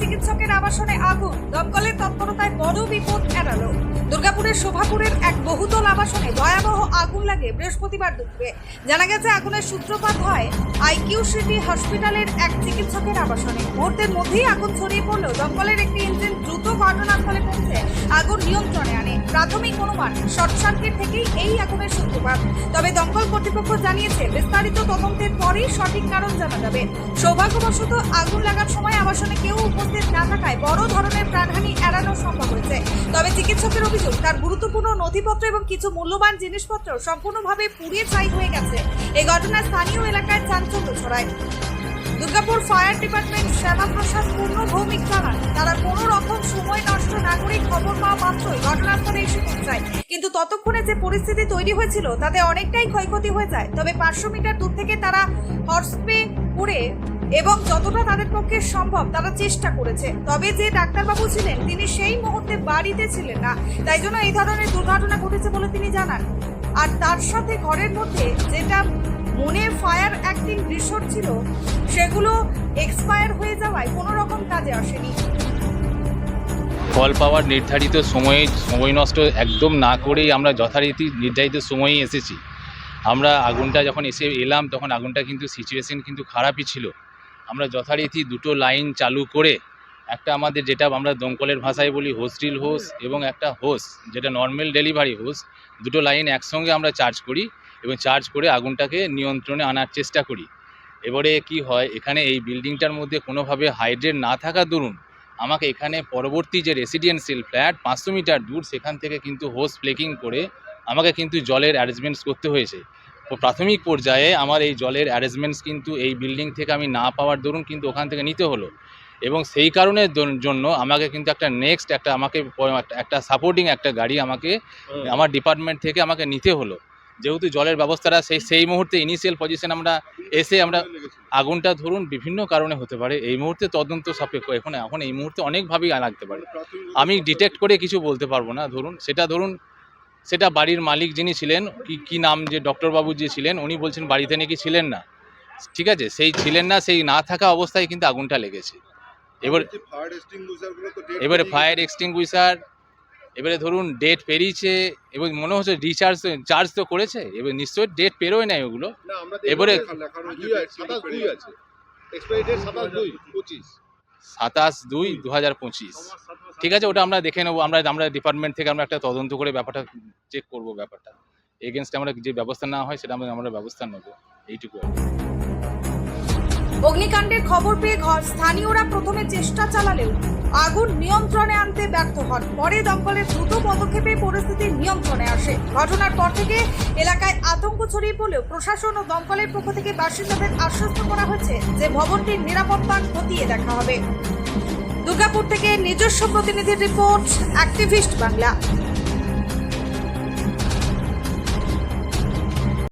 চিকিৎসকের আবাসনে আগুন। দমকলের তৎপরতায় বড় বিপদ এড়ালো। দুর্গাপুরের শোভাপুরের এক বহুতল আবাসনে ভয়াবহ আগুন লাগে বৃহস্পতিবার দুপুরে। জানা গেছে, আগুনের সূত্রপাত হয় আইকিউ সিটি হসপিটালের এক চিকিৎসকের আবাসনে। মুহূর্তের মধ্যেই আগুন ছড়িয়ে পড়ল দমকলের একটি ইঞ্জিন দ্রুত ঘটনাস্থলে পৌঁছে আগুন নিয়ন্ত্রণে আনে। প্রাথমিক অনুমান শর্ট সার্কিট থেকেই এই আগুনের সূত্রপাত। তবে দমকল কর্তৃপক্ষ জানিয়েছে, বিস্তারিত তদন্তের পরেই সঠিক কারণ জানা যাবে। সৌভাগ্যবশত আগুন লাগার সময় আবাসনে কেউ উপস্থিত না থাকায় বড় ধরনের প্রাণহানি এড়ানো সম্ভব হয়েছে। তবে চিকিৎসকের অভিযোগ, তার গুরুত্বপূর্ণ নথিপত্র এবং কিছু মূল্যবান জিনিসপত্র সম্পূর্ণভাবে পুড়িয়ে ছাই হয়ে গেছে। এই ঘটনায় স্থানীয় এলাকায় চাঞ্চল্য ছড়ায়। দুর্গাপুর ফায়ার ডিপার্টমেন্ট শ্যামাপ্রসাদ পূর্ণ ভৌমিক জানান, তারা কোনো রকম সময় নষ্ট না করে খবর পাওয়া মাত্রই ঘটনাস্থলে এসে পৌঁছায়। কিন্তু ততক্ষণে যে পরিস্থিতি তৈরি হয়েছিল, তাতে অনেকটাই ক্ষয়ক্ষতি হয়ে যায়। তবে পাঁচশো মিটার দূর থেকে তারা হর্সপে উড়ে এবং যতটা তাদের পক্ষে সম্ভব তারা চেষ্টা করেছে। তবে যে ডাক্তারবাবু ছিলেন, তিনি সেই মুহূর্তে বাড়িতে ছিলেন না। তাই জন্য এই ধরনের দুর্ঘটনা ঘটেছে বলে তিনি জানান। আর তার সাথে ঘরের মধ্যে যেটা মনে ফায়ার অ্যাক্টিং রিসোর্ট ছিল, সেগুলো এক্সপায়ার হয়ে যাওয়ায় কোনো রকম কাজে আসেনি। ফল পাওয়ার নির্ধারিত সময়ে সময় নষ্ট একদম না করেই আমরা যথারীতি নির্ধারিত সময়েই এসেছি। আমরা আগুনটা যখন এসে এলাম, তখন আগুনটা কিন্তু সিচুয়েশন কিন্তু খারাপই ছিল। আমরা যথারীতি দুটো লাইন চালু করে একটা আমাদের যেটা আমরা দমকলের ভাষায় বলি হোস্টিল হোস এবং একটা হোস, যেটা নর্মাল ডেলিভারি হোস, দুটো লাইন একসঙ্গে আমরা চার্জ করি এবং চার্জ করে আগুনটাকে নিয়ন্ত্রণে আনার চেষ্টা করি। এবারে কি হয়, এখানে এই বিল্ডিংটার মধ্যে কোনোভাবে হাইড্রেট না থাকা দরুন, আমাকে এখানে পরবর্তী যে রেসিডেন্সিয়াল ফ্ল্যাট পাঁচশো মিটার দূর, সেখান থেকে কিন্তু হোস প্লেকিং করে আমাকে কিন্তু জলের অ্যারেঞ্জমেন্টস করতে হয়েছে। তো প্রাথমিক পর্যায়ে আমার এই জলের অ্যারেঞ্জমেন্টস কিন্তু এই বিল্ডিং থেকে আমি না পাওয়ার দরুন কিন্তু ওখান থেকে নিতে হলো। এবং সেই কারণের জন্য আমাকে কিন্তু একটা নেক্সট একটা আমাকে একটা- একটা সাপোর্টিং একটা গাড়ি আমাকে আমার ডিপার্টমেন্ট থেকে আমাকে নিতে হলো। যেহেতু জলের ব্যবস্থাটা সেই সেই মুহূর্তে ইনিশিয়াল পজিশন আমরা এসে আমরা আগুনটা ধরুন বিভিন্ন কারণে হতে পারে এই মুহূর্তে তদন্ত সাপেক্ষ। এখন এখন এই মুহূর্তে অনেকভাবেই লাগতে পারে। আমি ডিটেক্ট করে কিছু বলতে পারব না ধরুন। সেটা ধরুন সেটা বাড়ির মালিক যিনি ছিলেন কি কি নাম যে ডক্টরবাবু যে ছিলেন উনি বলছেন বাড়িতে নাকি ছিলেন না। ঠিক আছে সেই ছিলেন না সেই না থাকা অবস্থায় কিন্তু আগুনটা লেগেছে। এবার এবারে ফায়ার এক্সটিংগুইশার এবারে ধরুন ডেট পেরিয়েছে এবং মনে হচ্ছে রিচার্জ চার্জ তো করেছে এবার নিশ্চয়ই ডেট পেরোয় নাই ওগুলো। এবারে- সাতাশ দুই দু হাজার পঁচিশ। ঠিক আছে, ওটা আমরা দেখে নেব। আমরা আমরা ডিপার্টমেন্ট থেকে আমরা একটা তদন্ত করে ব্যাপারটা চেক করব ব্যাপারটা। এগেনস্টে আমরা যে ব্যবস্থা না হয়, সেটা আমরা আমরা ব্যবস্থা নেব। এইটুকু অগ্নিকাণ্ডের খবর পেয়ে ঘর, স্থানীয়রা প্রথমে চেষ্টা চালালেও আগুন নিয়ন্ত্রণে আনতে ব্যর্থ হন। পরে দমকলের দ্রুত পদক্ষেপে পরিস্থিতি নিয়ন্ত্রণে আসে। ঘটনার পর থেকে এলাকায় আতঙ্ক ছড়িয়ে পড়লেও প্রশাসন ও দমকলের পক্ষ থেকে বাসিন্দাদের আশ্বস্ত করা হয়েছে যে ভবনটির নিরাপত্তা খতিয়ে দেখা হবে। দুর্গাপুর থেকে নিজস্ব প্রতিনিধির রিপোর্ট, অ্যাক্টিভিস্ট বাংলা।